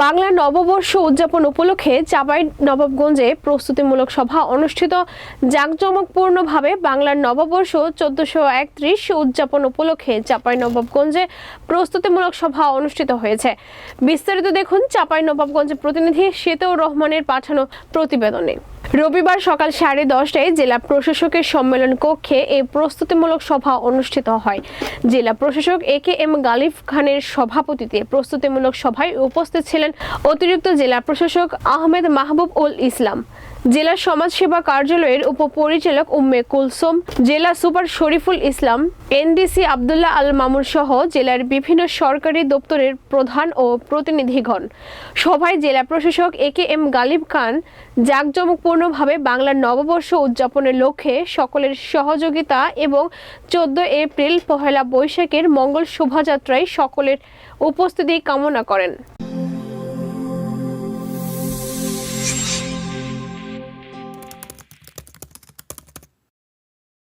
বাংলা নববর্ষ উদযাপন উপলক্ষে চাপাই নবাবগঞ্জে প্রস্তুতিমূলক সভা অনুষ্ঠিত। জাঁকজমকপূর্ণভাবে বাংলার নববর্ষ চোদ্দশো একত্রিশ উদযাপন উপলক্ষে চাপাই নবাবগঞ্জে প্রস্তুতিমূলক সভা অনুষ্ঠিত হয়েছে। বিস্তারিত দেখুন চাপাই নবাবগঞ্জের প্রতিনিধি শ্বেত রহমানের পাঠানো প্রতিবেদনে। রবিবার সকাল সাড়ে দশটায় জেলা প্রশাসকের সম্মেলন কক্ষে এই প্রস্তুতিমূলক সভা অনুষ্ঠিত হয়। জেলা প্রশাসক এ কে এম গালিফ খানের সভাপতিতে প্রস্তুতিমূলক সভায় উপস্থিত ছিলেন অতিরিক্ত জেলা প্রশাসক আহমেদ মাহবুব উল ইসলাম। জেলা সমাজসেবা কার্যালয়ের উপপরিচালক উম্মে কুলসুম, জেলা সুপার শরীফুল ইসলাম, এনডিসি আবদুল্লাহ আল মামুন সহ জেলার বিভিন্ন সরকারি দপ্তরের প্রধান ও প্রতিনিধিগণ। সভায় জেলা প্রশাসক এ কে এম গালিব খান, জাঁকজমকপূর্ণভাবে বাংলার নববর্ষ উদযাপনের লক্ষ্যে সকলের সহযোগিতা এবং চোদ্দ এপ্রিল পহেলা বৈশাখের মঙ্গল শোভাযাত্রায় সকলের উপস্থিতি কামনা করেন।